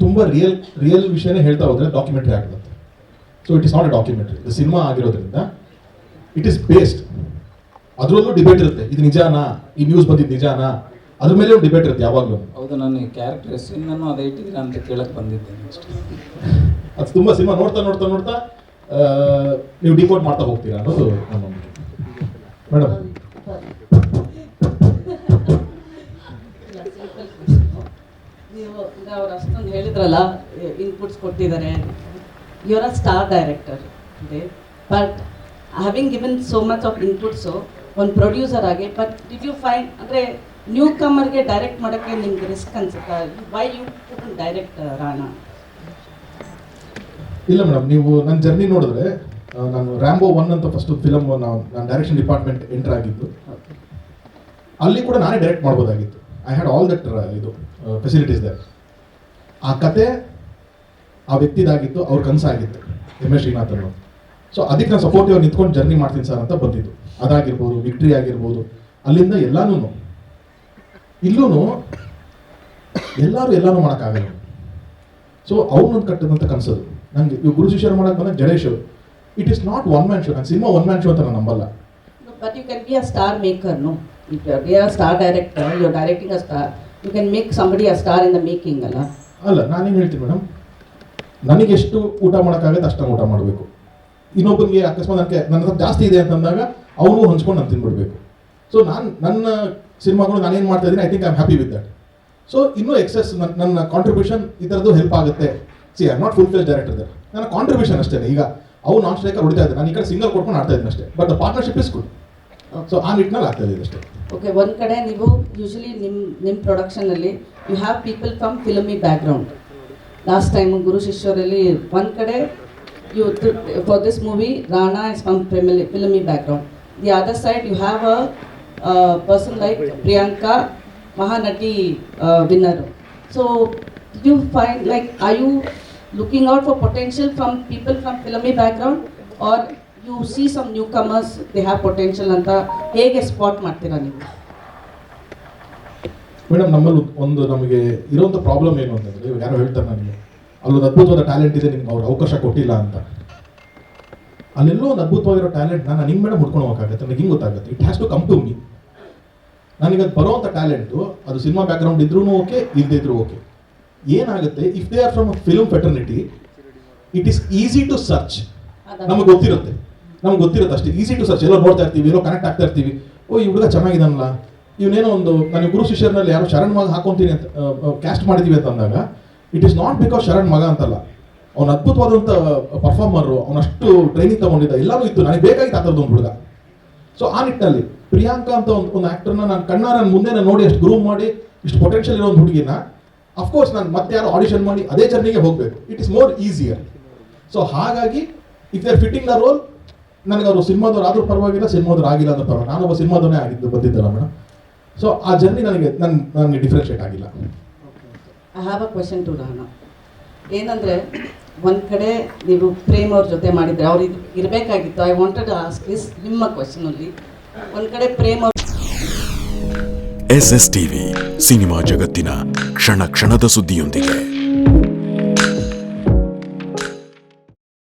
ತುಂಬ real real ವಿಷಯನೇ ಹೇಳ್ತಾ ಹೋದ್ರೆ ಡಾಕ್ಯುಮೆಂಟ್ರಿ ಆಗುತ್ತೆ so it is not a documentary ಇದು ಸಿನಿಮಾ ಆಗಿರೋದ್ರಿಂದ ಇಟ್ ಇಸ್ ಬೇಸ್ಡ್ ಅದರಲ್ಲೂ ಡಿಬೇಟ್ ಇರುತ್ತೆ. ಇದು ನಿಜಾನಾ? ಈ ನ್ಯೂಸ್ ಬಂದಿದ್ದು ನಿಜಾನಾ? ಅದ್ರ ಮೇಲೆ ಡಿಬೇಟ್ ಇರುತ್ತೆ ಯಾವಾಗಲೂ. ಹೌದು ನಾನು ಈ ಕ್ಯಾರೆಕ್ಟರ್ ಹೆಸರಿನೂ ಅದೇ ಇಟ್ಟಿದ್ರೆ ಅಂತ ಕೇಳಕ್ಕೆ ಬಂದಿದ್ದೇನೆ ಅಷ್ಟೇ. ಅದು ತುಂಬ ಸಿನಿಮಾ ನೋಡ್ತಾ ನೋಡ್ತಾ ನೋಡ್ತಾ ನೀವು ಡಿಕೋಡ್ ಮಾಡ್ತಾ ಹೋಗ್ತೀರಾ ಅನ್ನೋದು ನಮ್ಮ ಮೇಡಮ್ ನೀವು ಈಗ ಅವ್ರು ಅಷ್ಟೊಂದು ಹೇಳಿದ್ರಲ್ಲ ಇನ್ಪುಟ್ಸ್ ಕೊಟ್ಟಿದ್ದಾರೆ your a star director but having given so much of inputs ಒಂದು ಪ್ರೊಡ್ಯೂಸರ್ ಆಗಿ ಬಟ್ ಡಿಡ್ ಯು ಫೈನ್ ಅಂದರೆ ನ್ಯೂ ಕಮರ್ಗೆ ಡೈರೆಕ್ಟ್ ಮಾಡೋಕ್ಕೆ ನಿಮ್ಗೆ ರಿಸ್ಕ್ ಅನ್ಸುತ್ತಾ? ವೈ ಯು ಡೈರೆಕ್ಟ್ ರಾಣಾ ಇಲ್ಲ ಮೇಡಮ್ ನೀವು ನನ್ನ ಜರ್ನಿ ನೋಡಿದ್ರೆ ನಾನು ರ್ಯಾಂಬೋ ಒನ್ ಅಂತ ಫಸ್ಟ್ ಫಿಲಮ್ ನಾನು ಡೈರೆಕ್ಷನ್ ಡಿಪಾರ್ಟ್ಮೆಂಟ್ ಎಂಟರ್ ಆಗಿದ್ದು. ಅಲ್ಲಿ ಕೂಡ ನಾನೇ ಡೈರೆಕ್ಟ್ ಮಾಡ್ಬೋದಾಗಿತ್ತು. ಐ ಹ್ಯಾಡ್ ಆಲ್ ದಟ್ ಇದು ಫೆಸಿಲಿಟೀಸ್ ದೇ ಆ ಕತೆ ಆ ವ್ಯಕ್ತಿದಾಗಿತ್ತು ಅವ್ರ ಕನಸಾಗಿತ್ತು ಎಂ ಎಸ್ ಶ್ರೀನಾಥ್ ಸೊ ಅದಕ್ಕೆ ನಾನು ಸಪೋರ್ಟಿವ್ ನಿಂತ್ಕೊಂಡು ಜರ್ನಿ ಮಾಡ್ತೀನಿ ಸರ್ ಅಂತ ಬಂದಿದ್ದು. ಅದಾಗಿರ್ಬೋದು ವಿಕ್ಟ್ರಿ ಆಗಿರ್ಬೋದು, ಅಲ್ಲಿಂದ ಎಲ್ಲಾನು ಇಲ್ಲೂ ಎಲ್ಲರೂ ಎಲ್ಲಾನು ಮಾಡೋಕ್ಕಾಗಲ್ಲ. ಸೊ ಅವ್ನೊಂದು ಕಟ್ಟಿದಂಥ ಕನಸದು. ನನಗೆ ಇವು ಗುರು ಶಿಷ್ಯರು ಮಾಡೋಕೆ ಬಂದಾಗ Jadesh it is not one man show ನಾನು ಸಿನಿಮಾ ಒನ್ ಮ್ಯಾನ್ ಶೋ ಅಂತ ನಾನು ನಂಬಲ್ಲ. But you can be a star maker no you are star director you directing star you can make somebody a star in the making ಅಲ್ಲ ಅಲ್ಲ, ನಾನೇನು ಹೇಳ್ತೀನಿ madam ನನಗೆ ಎಷ್ಟು ಊಟ ಮಾಡೋಕ್ಕಾಗತ್ತೆ ಅಷ್ಟು ಊಟ ಮಾಡಬೇಕು. ಇನ್ನೊಬ್ಬನಿಗೆ ಅಕಸ್ಮಾತ್ ನನಗೆ ನನ್ನ ಹತ್ರ ಜಾಸ್ತಿ ಇದೆ ಅಂತಂದಾಗ ಅವನು ಹಂಚ್ಕೊಂಡು ನಾನು ತಿನ್ಬಿಡ್ಬೇಕು. ಸೊ ನಾನು, ನನ್ನ ಸಿನಿಮಾಗಳು ನಾನೇನು ಮಾಡ್ತಾ ಇದ್ದೀನಿ I think I am happy with that so ಇನ್ನೂ ಎಕ್ಸೆಸ್ ನನ್ನ ಕಾಂಟ್ರಿಬ್ಯೂಷನ್ ಈ ಥರದ್ದು ಹೆಲ್ಪ್ ಆಗುತ್ತೆ. See I not full fill director ನನ್ನ ಕಾಂಟ್ರಿಬ್ಯೂಷನ್ ಅಷ್ಟೇ ಈಗ, ಅವ್ನು ನಾನ್ ಸ್ಟ್ರೈಕರ್ ಹೊಡಿತಾ ಇದ್ದೆ ನಾನು ಈ ಕಡೆ ಸಿಂಗಲ್ ಕೊಡ್ಕೊಂಡು ಆಡ್ತಾ ಇದ್ದೀನಿ ಅಷ್ಟೇ. But partnership is good so ಆ ನಿಟ್ಟಿನಲ್ಲಿ ಆಗ್ತಾ ಇದೆ ಅಷ್ಟೇ ಓಕೆ ಒಂದು ಕಡೆ ನೀವು ಯೂಶಲಿ ನಿಮ್ಮ ನಿಮ್ಮ ಪ್ರೊಡಕ್ಷನಲ್ಲಿ you have people from filmy background last time Guru ಶಿಷ್ಯರಲ್ಲಿ ಒಂದು ಕಡೆ you for this movie Rana is from filmy filmy background the other side you have a person like Priyanka Mahanati winner so you find like I you looking out for potential from people from filmy background are you see some newcomers they have potential ಅಂತ ಹೇಗೆ spot ಮಾಡ್ತೀರಾ ನೀವು? Madam ನಮ್ಮಲ್ಲಿ ಒಂದು ನಮಗೆ ಇರೋಂಥ problem ಏನು ಅಂತಂದರೆ ಇವಾಗ ಯಾರೋ ಹೇಳ್ತಾರೆ ನನಗೆ ಅಲ್ಲೊಂದು ಅದ್ಭುತವಾದ ಟ್ಯಾಲೆಂಟ್ ಇದೆ ನಿಮ್ಗೆ ಅವ್ರು ಅವಕಾಶ ಕೊಟ್ಟಿಲ್ಲ ಅಂತ. ಅಲ್ಲೆಲ್ಲೋ ಒಂದು ಅದ್ಭುತವಾಗಿರೋ ಟ್ಯಾಲೆಂಟ್ ನಾನು ಹಿಂಗೆ ಮೇಡಮ್ ಹುಡ್ಕೊಳೋಕ್ಕಾಗತ್ತೆ ನನಗೆ ಹಿಂಗೆ ಗೊತ್ತಾಗುತ್ತೆ. It has to come to me ನನಗೆ ಅದು ಬರೋವಂಥ ಟ್ಯಾಲೆಂಟು ಅದು ಸಿನಿಮಾ ಬ್ಯಾಕ್ಗ್ರೌಂಡ್ ಇದ್ರೂ ಓಕೆ ಇಲ್ಲದೇ ಇದ್ರೂ ಓಕೆ ಏನಾಗುತ್ತೆ if they are from film fraternity it is easy to search ನಮಗೆ ಗೊತ್ತಿರುತ್ತೆ. ನಮ್ಗೆ ಗೊತ್ತಿರುತ್ತೆ ಅಷ್ಟೇ. ಈಸಿ ಟು ಸರ್ಚ್ ಎಲ್ಲ ನೋಡ್ತಾ ಇರ್ತೀವಿ, ಎಲ್ಲೋ ಕನೆಕ್ಟ್ ಆಗ್ತಾ ಇರ್ತೀವಿ. ಓ, ಈ ಹುಡುಗ ಚೆನ್ನಾಗಿದ್ದಾನಲ್ಲ. ಇವನೇನೋ ಒಂದು ನಾನು ಗುರು ಶಿಷ್ಯರಲ್ಲಿ ಯಾರೋ ಶರಣ್ ಮಗ ಹಾಕೊಂತೀನಿ ಅಂತ ಕ್ಯಾಸ್ಟ್ ಮಾಡಿದೀವಿ ಅಂತ ಅಂದಾಗ it is not because Sharan ಮಗ ಅಂತಲ್ಲ. ಅವ್ನು ಅದ್ಭುತವಾದಂಥ ಪರ್ಫಾರ್ಮರು ಅವನಷ್ಟು ಟ್ರೈನಿಂಗ್ ತಗೊಂಡಿದ್ದ ಎಲ್ಲವೂ ಇತ್ತು. ನನಗೆ ಬೇಕಾಗಿತ್ತು ಆ ಥರದ್ದು ಒಂದು ಹುಡುಗ. ಸೊ ಆ ನಿಟ್ಟಿನಲ್ಲಿ ಪ್ರಿಯಾಂಕಾ ಅಂತ ಒಂದು ಒಂದು ಆ್ಯಕ್ಟರ್ನ ನಾನು ಕಣ್ಣ ನನ್ನ ಮುಂದೆ ನಾನು ನೋಡಿ ಅಷ್ಟು ಗ್ರೂಮ್ ಮಾಡಿ, ಇಷ್ಟು ಪೊಟೆನ್ಷಿಯಲ್ ಇರೋ ಒಂದು ಹುಡುಗಿನ ಅಫ್ಕೋರ್ಸ್ ನಾನು ಮತ್ತೆ ಯಾರು ಆಡಿಷನ್ ಮಾಡಿ, ಅದೇ ಜರ್ನಿಗೆ ಹೋಗಬೇಕು. It is more easier so ಹಾಗಾಗಿ if they are fitting the role ನನಗೆ ಅವರು ಸಿನಿಮಾದವ್ರು ಆದರೂ ಪರವಾಗಿಲ್ಲ ಸಿನಿಮಾದವ್ರು ಆಗಿಲ್ಲ ಅಂದ್ರೆ ಪರವಾಗಿಲ್ಲ. ಒಬ್ಬ ಸಿನಿಮಾದವನೇ ಆಗಿದ್ದು ಬಂದಿದ್ದಲ್ಲ ಮೇಡಮ್ ಸೊ ಆ ಜರ್ನಿ ನನಗೆ ನನ್ನ ನನಗೆ ಡಿಫ್ರೆನ್ಷಿಯೇಟ್ ಆಗಿಲ್ಲ. I have a question to Rana ಏನಂದರೆ ಒಂದು ಕಡೆ ನೀವು ಪ್ರೇಮ್ ಅವ್ರ ಜೊತೆ ಮಾಡಿದ್ರೆ ಅವ್ರು ಇದು ಇರಬೇಕಾಗಿತ್ತು. ಐ ವಾಂಟೆಡ್ ಆಸ್ಕ್ ಇಸ್ ನಿಮ್ಮ ಕ್ವೆಶನಲ್ಲಿ ಒಂದು ಕಡೆ ಪ್ರೇಮ್ ಅವ್ರ ಎಸ್ ಎಸ್ ಟಿವಿ ಸಿನಿಮಾ ಜಗತ್ತಿನ ಕ್ಷಣ ಕ್ಷಣದ ಸುದ್ದಿಯೊಂದಿಗೆ.